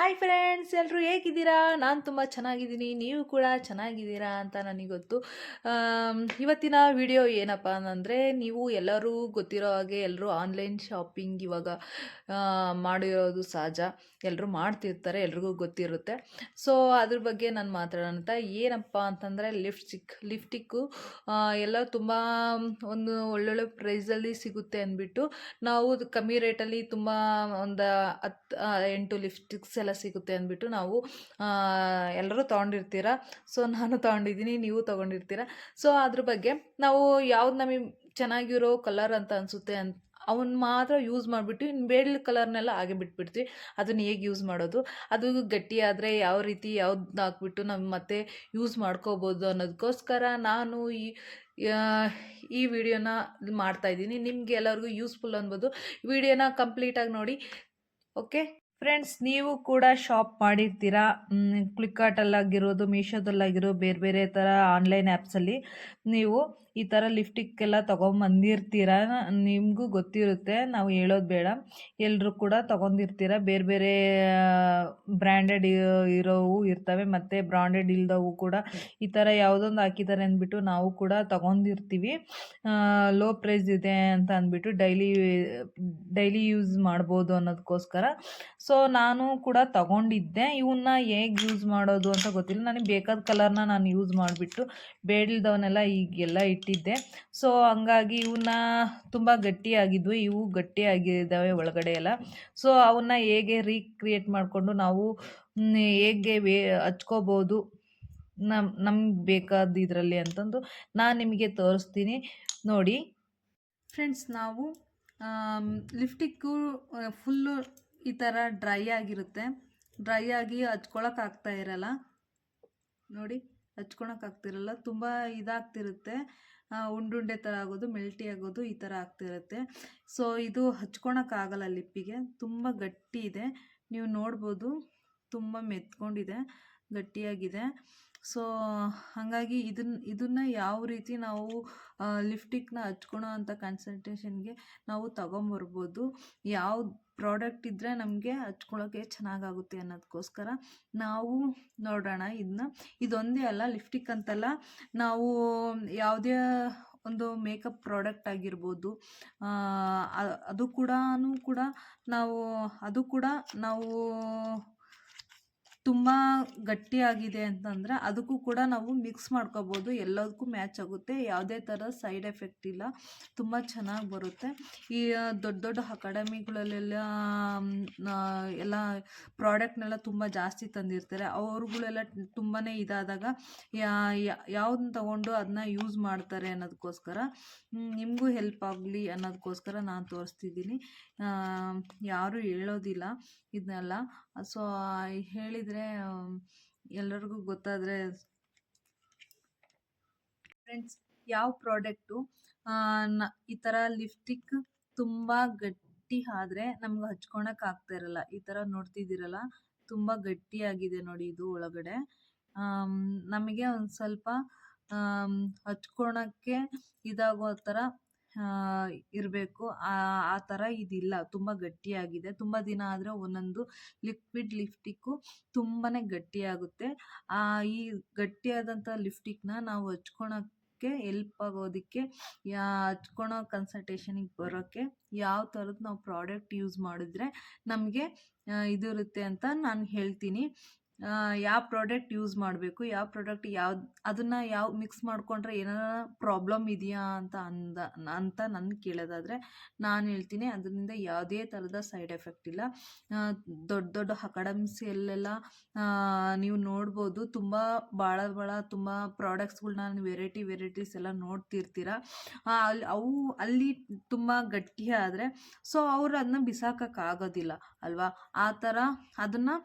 Hi friends ಎಲ್ಲರೂ ಹೇಗಿದ್ದೀರಾ? ನಾನು ತುಂಬ ಚೆನ್ನಾಗಿದ್ದೀನಿ. ನೀವು ಕೂಡ ಚೆನ್ನಾಗಿದ್ದೀರಾ ಅಂತ ನನಗೆ ಗೊತ್ತು. ಇವತ್ತಿನ ವಿಡಿಯೋ ಏನಪ್ಪ ಅಂದರೆ ನೀವು ಎಲ್ಲರೂ ಗೊತ್ತಿರೋ ಹಾಗೆ ಎಲ್ಲರೂ ಆನ್ಲೈನ್ ಶಾಪಿಂಗ್ ಇವಾಗ ಮಾಡಿರೋದು ಸಹಜ. ಎಲ್ಲರೂ ಮಾಡ್ತಿರ್ತಾರೆ, ಎಲ್ರಿಗೂ ಗೊತ್ತಿರುತ್ತೆ. ಸೊ ಅದ್ರ ಬಗ್ಗೆ ನಾನು ಮಾತಾಡೋಣ ಏನಪ್ಪ ಅಂತಂದರೆ ಲಿಪ್ಸ್ಟಿಕ್ ಲಿಫ್ಟಿಕ್ಕು ಎಲ್ಲ ತುಂಬ ಒಂದು ಒಳ್ಳೊಳ್ಳೆ ಪ್ರೈಸಲ್ಲಿ ಸಿಗುತ್ತೆ ಅಂದ್ಬಿಟ್ಟು ನಾವು ಕಮ್ಮಿ ರೇಟಲ್ಲಿ ತುಂಬ ಒಂದು ಹತ್ತು ಎಂಟು ಲಿಪ್ಸ್ಟಿಕ್ಸ್ ಎಲ್ಲ ಸಿಗುತ್ತೆ ಅಂದ್ಬಿಟ್ಟು ನಾವು ಎಲ್ಲರೂ ತೊಗೊಂಡಿರ್ತೀರ? ಸೊ ನಾನು ತೊಗೊಂಡಿದ್ದೀನಿ, ನೀವು ತೊಗೊಂಡಿರ್ತೀರ? ಸೊ ಅದ್ರ ಬಗ್ಗೆ ನಾವು ಯಾವ್ದು ನಮಗೆ ಚೆನ್ನಾಗಿರೋ ಕಲರ್ ಅಂತ ಅನಿಸುತ್ತೆ ಅಂತ ಅವನ್ನ ಮಾತ್ರ ಯೂಸ್ ಮಾಡಿಬಿಟ್ಟು ಇನ್ನು ಬೇಡ ಕಲರ್ನೆಲ್ಲ ಹಾಗೆ ಬಿಟ್ಬಿಡ್ತೀವಿ. ಅದನ್ನ ಹೇಗೆ ಯೂಸ್ ಮಾಡೋದು? ಅದು ಗಟ್ಟಿಯಾದರೆ ಯಾವ ರೀತಿ ಯಾವ್ದು ಹಾಕ್ಬಿಟ್ಟು ನಾವು ಮತ್ತೆ ಯೂಸ್ ಮಾಡ್ಕೋಬೋದು ಅನ್ನೋದಕ್ಕೋಸ್ಕರ ನಾನು ಈ ಈ ವಿಡಿಯೋನ ಮಾಡ್ತಾಯಿದ್ದೀನಿ ನಿಮಗೆ ಎಲ್ಲರಿಗೂ ಯೂಸ್ಫುಲ್ ಅನ್ಬೋದು. ವಿಡಿಯೋನ ಕಂಪ್ಲೀಟಾಗಿ ನೋಡಿ ಓಕೆ ಫ್ರೆಂಡ್ಸ್ ನೀವು ಕೂಡ ಶಾಪ್ ಮಾಡಿರ್ತೀರಾ? ಫ್ಲಿಪ್ಕಾರ್ಟಲ್ಲಾಗಿರೋದು ಮೀಶೋದಲ್ಲಾಗಿರೋ ಬೇರೆ ಬೇರೆ ಥರ ಆನ್ಲೈನ್ ಆ್ಯಪ್ಸಲ್ಲಿ ನೀವು ಈ ಥರ ಲಿಫ್ಟಿಕ್ಕೆಲ್ಲ ತೊಗೊಂಬಂದಿರ್ತೀರ? ನಿಮಗೂ ಗೊತ್ತಿರುತ್ತೆ, ನಾವು ಹೇಳೋದು ಬೇಡ. ಎಲ್ಲರೂ ಕೂಡ ತೊಗೊಂಡಿರ್ತೀರ? ಬೇರೆ ಬೇರೆ ಬ್ರ್ಯಾಂಡೆಡ್ ಇರೋವು ಇರ್ತವೆ, ಮತ್ತು ಬ್ರಾಂಡೆಡ್ ಇಲ್ದವು ಕೂಡ ಈ ಥರ ಯಾವುದೊಂದು ಹಾಕಿದ್ದಾರೆ ಅಂದ್ಬಿಟ್ಟು ನಾವು ಕೂಡ ತೊಗೊಂಡಿರ್ತೀವಿ. ಲೋ ಪ್ರೈಸ್ ಇದೆ ಅಂತ ಅಂದ್ಬಿಟ್ಟು ಡೈಲಿ ಡೈಲಿ ಯೂಸ್ ಮಾಡ್ಬೋದು ಅನ್ನೋದಕ್ಕೋಸ್ಕರ ಸೊ ನಾನು ಕೂಡ ತಗೊಂಡಿದ್ದೆ. ಇವನ್ನ ಹೇಗೆ ಯೂಸ್ ಮಾಡೋದು ಅಂತ ಗೊತ್ತಿಲ್ಲ. ನನಗೆ ಬೇಕಾದ ಕಲರ್ನ ನಾನು ಯೂಸ್ ಮಾಡಿಬಿಟ್ಟು ಬೇಡಿಲ್ದವನ್ನೆಲ್ಲ ಈಗೆಲ್ಲ ಇಟ್ಟಿದ್ದೆ. ಸೊ ಹಂಗಾಗಿ ಇವನ್ನ ತುಂಬ ಗಟ್ಟಿಯಾಗಿದ್ವು. ಇವು ಗಟ್ಟಿಯಾಗಿದ್ದಾವೆ ಒಳಗಡೆ ಎಲ್ಲ. ಸೊ ಅವನ್ನ ಹೇಗೆ ರೀಕ್ರಿಯೇಟ್ ಮಾಡಿಕೊಂಡು ನಾವು ಹೇಗೆ ವೇ, ಹಚ್ಕೋಬೋದು ನಮ್, ನಮ್ಗೆ ಬೇಕಾದ ಇದರಲ್ಲಿ ಅಂತಂದು ನಾನು ನಿಮಗೆ ತೋರಿಸ್ತೀನಿ. ನೋಡಿ. ಫ್ರೆಂಡ್ಸ್ ನಾವು ಲಿಫ್ಟಿಕ್ಕು ಫುಲ್ಲು ಈ ಥರ ಡ್ರೈ ಆಗಿರುತ್ತೆ. ಡ್ರೈ ಆಗಿ ಹಚ್ಕೊಳಕ್ಕೆ ಆಗ್ತಾ ಇರಲ್ಲ. ನೋಡಿ ಹಚ್ಕೊಳಕ್ಕೆ ಆಗ್ತಿರಲ್ಲ. ತುಂಬ ಇದಾಗ್ತಿರುತ್ತೆ. ಉಂಡುಂಡೆ ಥರ ಆಗೋದು ಮೆಲ್ಟಿ ಆಗೋದು ಈ ಥರ ಆಗ್ತಿರುತ್ತೆ. ಸೊ ಇದು ಹಚ್ಕೊಳಕ್ಕಾಗಲ್ಲ ಲಿಪ್ಪಿಗೆ. ತುಂಬ ಗಟ್ಟಿ ಇದೆ ನೀವು ನೋಡ್ಬೋದು, ತುಂಬ ಮೆತ್ಕೊಂಡಿದೆ, ಗಟ್ಟಿಯಾಗಿದೆ. ಸೊ, ಹಾಗಾಗಿ ಇದನ್ನ ಇದನ್ನು ಯಾವ ರೀತಿ ನಾವು ಲಿಫ್ಟಿಕ್ನ ಹಚ್ಕೊಳೋ ಅಂಥ ಕನ್ಸಲ್ಟೇಷನ್ಗೆ ನಾವು ತಗೊಂಬರ್ಬೋದು. ಯಾವ ಪ್ರಾಡಕ್ಟ್ ಇದ್ದರೆ ನಮಗೆ ಹಚ್ಕೊಳ್ಳೋಕ್ಕೆ ಚೆನ್ನಾಗಾಗುತ್ತೆ ಅನ್ನೋದಕ್ಕೋಸ್ಕರ ನಾವು ನೋಡೋಣ ಇದನ್ನ ಇದೊಂದೇ ಅಲ್ಲ ಲಿಫ್ಟಿಕ್ ಅಂತಲ್ಲ, ನಾವು ಯಾವುದೇ ಒಂದು ಮೇಕಪ್ ಪ್ರಾಡಕ್ಟ್ ಆಗಿರ್ಬೋದು ಅದು ಕೂಡ ಕೂಡ ನಾವು, ಅದು ಕೂಡ ನಾವು ತುಂಬ ಗಟ್ಟಿಯಾಗಿದೆ ಅಂತಂದರೆ ಅದಕ್ಕೂ ಕೂಡ ನಾವು ಮಿಕ್ಸ್ ಮಾಡ್ಕೋಬೋದು. ಎಲ್ಲದಕ್ಕೂ ಮ್ಯಾಚ್ ಆಗುತ್ತೆ. ಯಾವುದೇ ಥರ ಸೈಡ್ ಎಫೆಕ್ಟ್ ಇಲ್ಲ. ತುಂಬ ಚೆನ್ನಾಗಿ ಬರುತ್ತೆ. ಈ ದೊಡ್ಡ ದೊಡ್ಡ ಅಕಾಡೆಮಿಗಳಲ್ಲೆಲ್ಲ ಎಲ್ಲ ಪ್ರಾಡಕ್ಟ್ನೆಲ್ಲ ತುಂಬ ಜಾಸ್ತಿ ತಂದಿರ್ತಾರೆ. ಅವ್ರುಗಳೆಲ್ಲ ತುಂಬಾ ಇದಾದಾಗ ಯಾವ್ದನ್ನ ತಗೊಂಡು ಅದನ್ನ ಯೂಸ್ ಮಾಡ್ತಾರೆ ಅನ್ನೋದಕ್ಕೋಸ್ಕರ ನಿಮಗೂ ಹೆಲ್ಪ್ ಆಗಲಿ ಅನ್ನೋದಕ್ಕೋಸ್ಕರ ನಾನು ತೋರಿಸ್ತಿದ್ದೀನಿ. ಯಾರೂ ಹೇಳೋದಿಲ್ಲ. ಇದನ್ನೆಲ್ಲ ಸೊ ಹೇಳಿದರೆ ಎಲ್ಲರಿಗೂ ಗೊತ್ತಾದರೆ ಫ್ರೆಂಡ್ಸ್ ಯಾವ ಪ್ರಾಡಕ್ಟು ಈ ಥರ ಲಿಪ್ಸ್ಟಿಕ್ ತುಂಬ ಗಟ್ಟಿ ಆದರೆ ನಮ್ಗೆ ಹಚ್ಕೊಳಕ್ ಆಗ್ತಾ ಇರಲ್ಲ. ಈ ಥರ ನೋಡ್ತಿದ್ದೀರಲ್ಲ, ತುಂಬ ಗಟ್ಟಿಯಾಗಿದೆ ನೋಡಿ ಇದು ಒಳಗಡೆ. ನಮಗೆ ಒಂದು ಸ್ವಲ್ಪ ಹಚ್ಕೊಳಕ್ಕೆ ಇದಾಗೋ ಥರ ಇರಬೇಕು. ಆ ಥರ ಇದಿಲ್ಲ. ತುಂಬ ಗಟ್ಟಿಯಾಗಿದೆ. ತುಂಬ ದಿನ ಆದರೆ ಒಂದೊಂದು ಲಿಕ್ವಿಡ್ ಲಿಫ್ಟಿಕ್ಕು ತುಂಬಾ ಗಟ್ಟಿಯಾಗುತ್ತೆ. ಆ, ಈ ಗಟ್ಟಿಯಾದಂಥ ಲಿಫ್ಟಿಕ್ನ ನಾವು ಹಚ್ಕೊಳಕ್ಕೆ ಎಲ್ಪ್ ಆಗೋದಕ್ಕೆ, ಯಾ, ಹಚ್ಕೊಳೋ ಕನ್ಸಲ್ಟೇಷನಿಗೆ ಬರೋಕ್ಕೆ ಯಾವ ಥರದ್ದು ನಾವು ಪ್ರಾಡಕ್ಟ್ ಯೂಸ್ ಮಾಡಿದ್ರೆ ನಮಗೆ ಇದಿರುತ್ತೆ ಅಂತ ನಾನು ಹೇಳ್ತೀನಿ. ಯಾವ ಪ್ರಾಡಕ್ಟ್ ಯೂಸ್ ಮಾಡಬೇಕು, ಯಾವ ಪ್ರಾಡಕ್ಟ್ ಯಾವ್ದು, ಅದನ್ನು ಯಾವ ಮಿಕ್ಸ್ ಮಾಡಿಕೊಂಡ್ರೆ ಏನಾರ ಪ್ರಾಬ್ಲಮ್ ಇದೆಯಾ ಅಂತ ಅಂದ, ಅಂತ ನನ್ನ ಕೇಳೋದಾದರೆ ನಾನು ಹೇಳ್ತೀನಿ ಅದರಿಂದ ಯಾವುದೇ ಥರದ ಸೈಡ್ ಎಫೆಕ್ಟ್ ಇಲ್ಲ. ದೊಡ್ಡ ದೊಡ್ಡ ಅಕಾಡೆಮ್ಸಿಯಲ್ಲೆಲ್ಲ ನೀವು ನೋಡ್ಬೋದು ತುಂಬ ಭಾಳ ಭಾಳ ತುಂಬ ಪ್ರಾಡಕ್ಟ್ಸ್ಗಳ್ನ ವೆರೈಟಿ ವೆರೈಟೀಸ್ ಎಲ್ಲ ನೋಡ್ತಿರ್ತೀರ. ಅಲ್ಲಿ ಅವು ಅಲ್ಲಿ ತುಂಬ ಗಟ್ಟಿ ಆದರೆ ಸೊ ಅವ್ರು ಅದನ್ನ ಬಿಸಾಕೋಕ್ಕಾಗೋದಿಲ್ಲ ಅಲ್ವಾ? ಆ ಥರ ಅದನ್ನು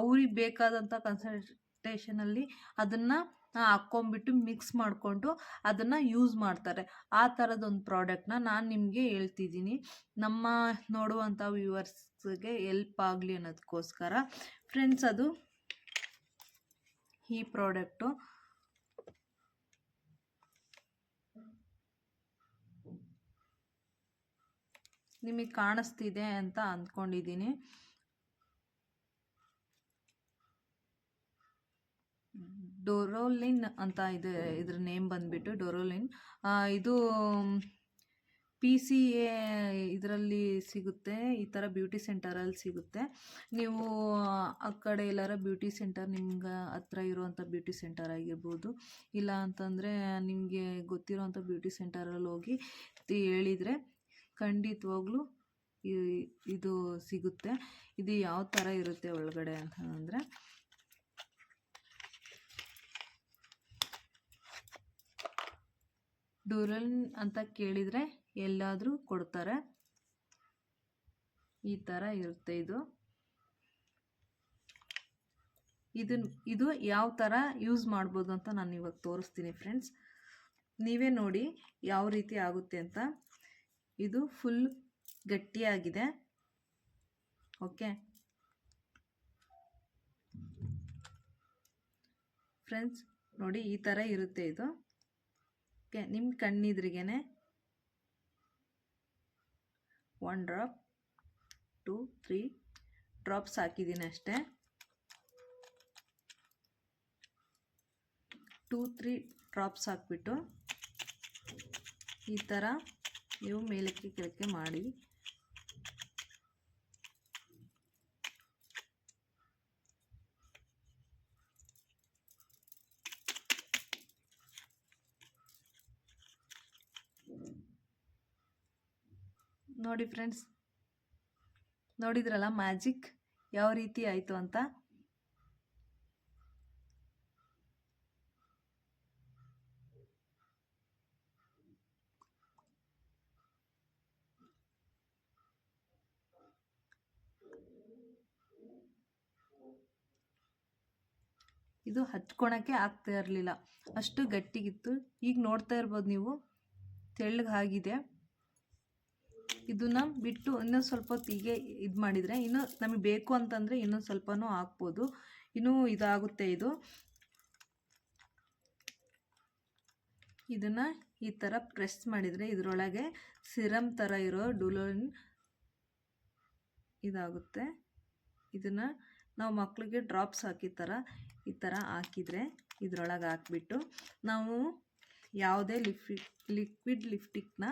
ಅವ್ರಿಗೆ ಬೇಕಾದಂಥ ಕನ್ಸಲ್ಟೇಷನಲ್ಲಿ ಅದನ್ನು ಹಾಕ್ಕೊಂಬಿಟ್ಟು ಮಿಕ್ಸ್ ಮಾಡಿಕೊಂಡು ಅದನ್ನು ಯೂಸ್ ಮಾಡ್ತಾರೆ. ಆ ಥರದೊಂದು ಪ್ರಾಡಕ್ಟ್ನ ನಾನು ನಿಮಗೆ ಹೇಳ್ತಿದ್ದೀನಿ. ನಮ್ಮ ನೋಡುವಂಥ ವ್ಯೂವರ್ಸ್ಗೆ ಎಲ್ಪ್ ಆಗಲಿ ಅನ್ನೋದಕ್ಕೋಸ್ಕರ ಫ್ರೆಂಡ್ಸ್ ಅದು ಈ ಪ್ರಾಡಕ್ಟು ನಿಮಗೆ ಕಾಣಿಸ್ತಿದೆ ಅಂತ ಅಂದ್ಕೊಂಡಿದ್ದೀನಿ. ಡೊರೋಲಿನ್ ಅಂತ ಇದೆ, ಇದ್ರ ನೇಮ್ ಬಂದ್ಬಿಟ್ಟು ಡೊರೋಲಿನ್. ಇದು ಪಿ ಸಿ ಎ ಇದರಲ್ಲಿ ಸಿಗುತ್ತೆ, ಈ ಥರ ಬ್ಯೂಟಿ ಸೆಂಟರಲ್ಲಿ ಸಿಗುತ್ತೆ. ನೀವು, ಆ ಕಡೆ ಎಲ್ಲಾರ ಬ್ಯೂಟಿ ಸೆಂಟರ್ ನಿಮ್ಗೆ ಹತ್ರ ಇರುವಂಥ ಬ್ಯೂಟಿ ಸೆಂಟರ್ ಆಗಿರ್ಬೋದು, ಇಲ್ಲ ಅಂತಂದರೆ ನಿಮಗೆ ಗೊತ್ತಿರೋವಂಥ ಬ್ಯೂಟಿ ಸೆಂಟರಲ್ಲಿ ಹೋಗಿ ಹೇಳಿದರೆ ಖಂಡಿತವಾಗ್ಲೂ ಇದು ಸಿಗುತ್ತೆ. ಇದು ಯಾವ ಥರ ಇರುತ್ತೆ ಒಳಗಡೆ ಅಂತಂದರೆ ಡ್ಯೂರಲ್ ಅಂತ ಕೇಳಿದರೆ ಎಲ್ಲಾದರೂ ಕೊಡ್ತಾರೆ. ಈ ಥರ ಇರುತ್ತೆ ಇದು. ಇದನ್ನು ಇದು ಯಾವ ಥರ ಯೂಸ್ ಮಾಡ್ಬೋದು ಅಂತ ನಾನು ಇವಾಗ ತೋರಿಸ್ತೀನಿ ಫ್ರೆಂಡ್ಸ್. ನೀವೇ ನೋಡಿ ಯಾವ ರೀತಿ ಆಗುತ್ತೆ ಅಂತ. ಇದು ಫುಲ್ ಗಟ್ಟಿಯಾಗಿದೆ. ಓಕೆ? ಫ್ರೆಂಡ್ಸ್, ನೋಡಿ ಈ ಥರ ಇರುತ್ತೆ ಇದು. ನಿಮ್ಮ ಕಣ್ಣಿದ್ರಿಗೇನೆ. One drop to three drops ಹಾಕಿದ್ದೀನಿ ಅಷ್ಟೇ. ಟೂ ತ್ರೀ ಡ್ರಾಪ್ಸ್ ಹಾಕ್ಬಿಟ್ಟು ಈ ಥರ ನೀವು ಮೇಲಕ್ಕೆ ಕೆಳಕ್ಕೆ ಮಾಡಿ. ನೋಡಿ ಫ್ರೆಂಡ್ಸ್ ನೋಡಿದ್ರಲ್ಲ ಮ್ಯಾಜಿಕ್ ಯಾವ ರೀತಿ ಆಯಿತು ಅಂತ? ಇದು ಹಚ್ಕೊಳಕ್ಕೆ ಆಗ್ತಾ ಇರಲಿಲ್ಲ. ಅಷ್ಟು ಗಟ್ಟಿಗಿತ್ತು. ಈಗ ನೋಡ್ತಾ ಇರ್ಬೋದು ನೀವು. ತೆಳ್ಳಗಾಗಿದೆ. ಇದನ್ನ ಬಿಟ್ಟು ಇನ್ನೂ ಸ್ವಲ್ಪ ಹೊತ್ತಿಗೆ ಇದು ಮಾಡಿದರೆ ಇನ್ನೂ ನಮಗೆ ಬೇಕು ಅಂತಂದರೆ ಇನ್ನೊಂದು ಸ್ವಲ್ಪನೂ ಹಾಕ್ಬೋದು. ಇನ್ನೂ ಇದಾಗುತ್ತೆ ಇದು. ಇದನ್ನು ಈ ಥರ ಪ್ರೆಸ್ ಮಾಡಿದರೆ ಇದರೊಳಗೆ ಸಿರಮ್ ಥರ ಇರೋ ಡುಲೋನ್ ಇದಾಗುತ್ತೆ. ಇದನ್ನು ನಾವು ಮಕ್ಕಳಿಗೆ ಡ್ರಾಪ್ಸ್ ಹಾಕಿ ಥರ ಈ ಥರ ಹಾಕಿದರೆ ಇದರೊಳಗೆ ಹಾಕ್ಬಿಟ್ಟು ನಾವು ಯಾವುದೇ ಲಿಫ್ಟಿ, ಲಿಕ್ವಿಡ್ ಲಿಫ್ಟಿಕ್ನ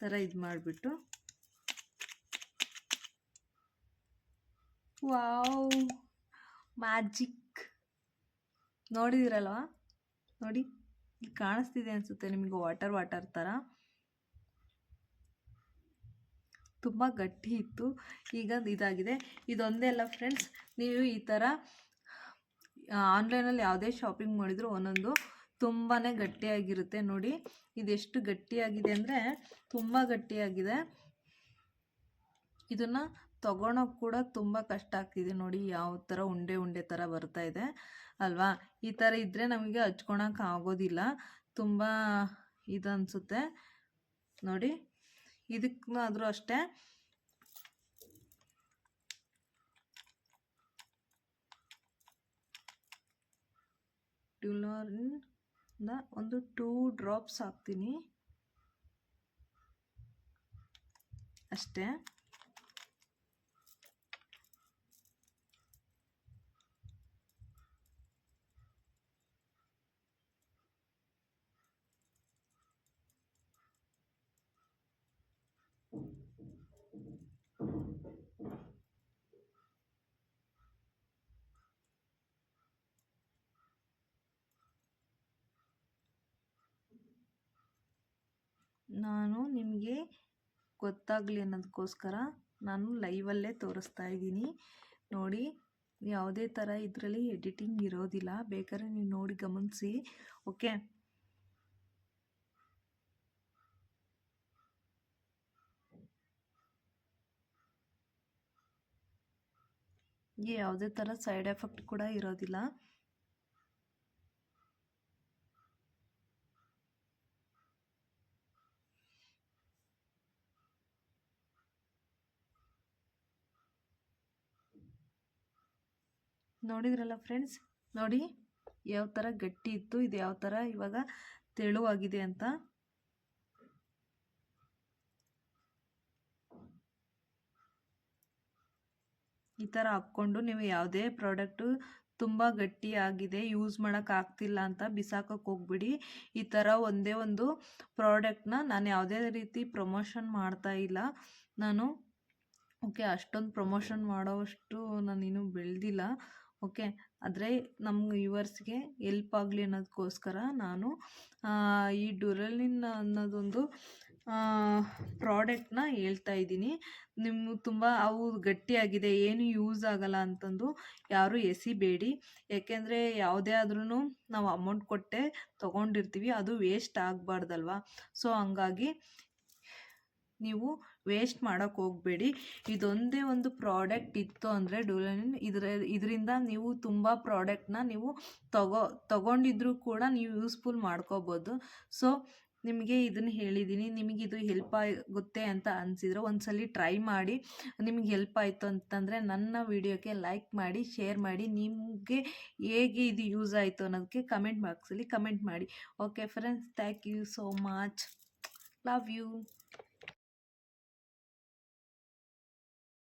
ಥರ ಇದು ಮಾಡಿಬಿಟ್ಟು. Wow, magic. ನೋಡಿದಿರಲ್ವಾ? ನೋಡಿ, ಇಲ್ಲಿ ಕಾಣಿಸ್ತಿದೆ ಅನಿಸುತ್ತೆ ನಿಮಗೆ ವಾಟರ್ ವಾಟರ್ ಥರ. ತುಂಬ ಗಟ್ಟಿ ಇತ್ತು. ಈಗ ಇದಾಗಿದೆ. ಇದೊಂದೇ ಅಲ್ಲ ಫ್ರೆಂಡ್ಸ್ ನೀವು ಈ ಥರ ಆನ್ಲೈನಲ್ಲಿ ಯಾವುದೇ ಶಾಪಿಂಗ್ ಮಾಡಿದರೂ ಒಂದೊಂದು ತುಂಬಾ ಗಟ್ಟಿಯಾಗಿರುತ್ತೆ ನೋಡಿ. ಇದೆಷ್ಟು ಗಟ್ಟಿಯಾಗಿದೆ ಅಂದರೆ ತುಂಬ ಗಟ್ಟಿಯಾಗಿದೆ. ಇದನ್ನು ತಗೊಳೋಕೆ ಕೂಡ ತುಂಬ ಕಷ್ಟ ಆಗ್ತಿದೆ ನೋಡಿ, ಯಾವ ಥರ ಉಂಡೆ ಉಂಡೆ ಥರ ಬರ್ತಾ ಇದೆ, ಅಲ್ವಾ? ಈ ಥರ ಇದ್ದರೆ ನಮಗೆ ಹಚ್ಕೊಳಕ್ಕೆ ಆಗೋದಿಲ್ಲ. ತುಂಬ ಇದನ್ಸುತ್ತೆ ನೋಡಿ ಇದಕ್ಕಾದರೂ ಅಷ್ಟೇ. ಡ್ಯುಲೋರಿನ್ ಒಂದು ಟೂ ಡ್ರಾಪ್ಸ್ ಹಾಕ್ತೀನಿ. ಅಷ್ಟೇ. ನಾನು ನಿಮಗೆ ಗೊತ್ತಾಗಲಿ ಅನ್ನೋದಕ್ಕೋಸ್ಕರ ನಾನು ಲೈವಲ್ಲೇ ತೋರಿಸ್ತಾ ಇದ್ದೀನಿ. ನೋಡಿ, ಯಾವುದೇ ಥರ ಇದರಲ್ಲಿ ಎಡಿಟಿಂಗ್ ಇರೋದಿಲ್ಲ. ಬೇಕಾದ್ರೆ ನೀವು ನೋಡಿ, ಗಮನಿಸಿ. ಓಕೆ? ಯಾವುದೇ ಥರ ಸೈಡ್ ಎಫೆಕ್ಟ್ ಕೂಡ ಇರೋದಿಲ್ಲ. ನೋಡಿದ್ರಲ್ಲ ಫ್ರೆಂಡ್ಸ್ ನೋಡಿ, ಯಾವ ಥರ ಗಟ್ಟಿ ಇತ್ತು, ಇದು ಯಾವ ಥರ ಇವಾಗ ತೆಳುವಾಗಿದೆ ಅಂತ. ಈ ಥರ ಹಾಕ್ಕೊಂಡು ನೀವು ಯಾವುದೇ ಪ್ರಾಡಕ್ಟು ತುಂಬ ಗಟ್ಟಿಯಾಗಿದೆ ಯೂಸ್ ಮಾಡೋಕ್ಕಾಗ್ತಿಲ್ಲ ಅಂತ ಬಿಸಾಕೋಕೆ ಹೋಗ್ಬಿಡಿ. ಈ ಥರ ಒಂದೇ ಒಂದು ಪ್ರಾಡಕ್ಟ್ನ ನಾನು ಯಾವುದೇ ರೀತಿ ಪ್ರಮೋಷನ್ ಮಾಡ್ತಾ ಇಲ್ಲ. ನಾನು ಓಕೆ ಅಷ್ಟೊಂದು ಪ್ರಮೋಷನ್ ಮಾಡೋವಷ್ಟು ನಾನಿನ್ನೂ ಬೆಳೆದಿಲ್ಲ. ಓಕೆ? ಆದರೆ ನಮ್ಮ ವ್ಯೂವರ್ಸ್ಗೆ ಎಲ್ಪ್ ಆಗಲಿ ಅನ್ನೋದಕ್ಕೋಸ್ಕರ ನಾನು ಈ ಡುರಲಿನ್ ಅನ್ನೋದೊಂದು ಪ್ರಾಡಕ್ಟ್ನ ಹೇಳ್ತಾ ಇದ್ದೀನಿ. ನಿಮ್ಮ ತುಂಬ ಅವು ಗಟ್ಟಿಯಾಗಿದೆ, ಏನು ಯೂಸ್ ಆಗಲ್ಲ ಅಂತಂದು ಯಾರೂ ಎಸಿಬೇಡಿ. ಯಾಕೆಂದರೆ ಯಾವುದೇ ಆದ್ರೂ ನಾವು ಅಮೌಂಟ್ ಕೊಟ್ಟೆ ತೊಗೊಂಡಿರ್ತೀವಿ, ಅದು ವೇಸ್ಟ್ ಆಗಬಾರ್ದಲ್ವ? ಸೊ ಹಂಗಾಗಿ ನೀವು ವೇಸ್ಟ್ ಮಾಡೋಕ್ಕೆ ಹೋಗಬೇಡಿ. ಇದೊಂದೇ ಒಂದು ಪ್ರಾಡಕ್ಟ್ ಇತ್ತು ಅಂದರೆ ಡ್ಯೂರಲಿನ್ ಇದರ, ಇದರಿಂದ ನೀವು ತುಂಬ ಪ್ರಾಡಕ್ಟ್ನ ನೀವು ತಗೋ, ತಗೊಂಡಿದ್ರೂ ಕೂಡ ನೀವು ಯೂಸ್ಫುಲ್ ಮಾಡ್ಕೋಬೋದು. ಸೊ, ನಿಮಗೆ ಇದನ್ನು ಹೇಳಿದ್ದೀನಿ ನಿಮಗೆ ಇದು ಹೆಲ್ಪ್ ಆಗುತ್ತೆ ಅಂತ ಅನಿಸಿದ್ರೆ ಒಂದ್ಸಲಿ ಟ್ರೈ ಮಾಡಿ. ನಿಮಗೆ ಹೆಲ್ಪ್ ಆಯಿತು ಅಂತಂದರೆ ನನ್ನ ವಿಡಿಯೋಕ್ಕೆ ಲೈಕ್ ಮಾಡಿ, ಶೇರ್ ಮಾಡಿ. ನಿಮಗೆ ಹೇಗೆ ಇದು ಯೂಸ್ ಆಯಿತು ಅನ್ನೋದಕ್ಕೆ ಕಮೆಂಟ್ ಬಾಕ್ಸಲ್ಲಿ ಕಮೆಂಟ್ ಮಾಡಿ. Okay friends, thank you so much. Love you.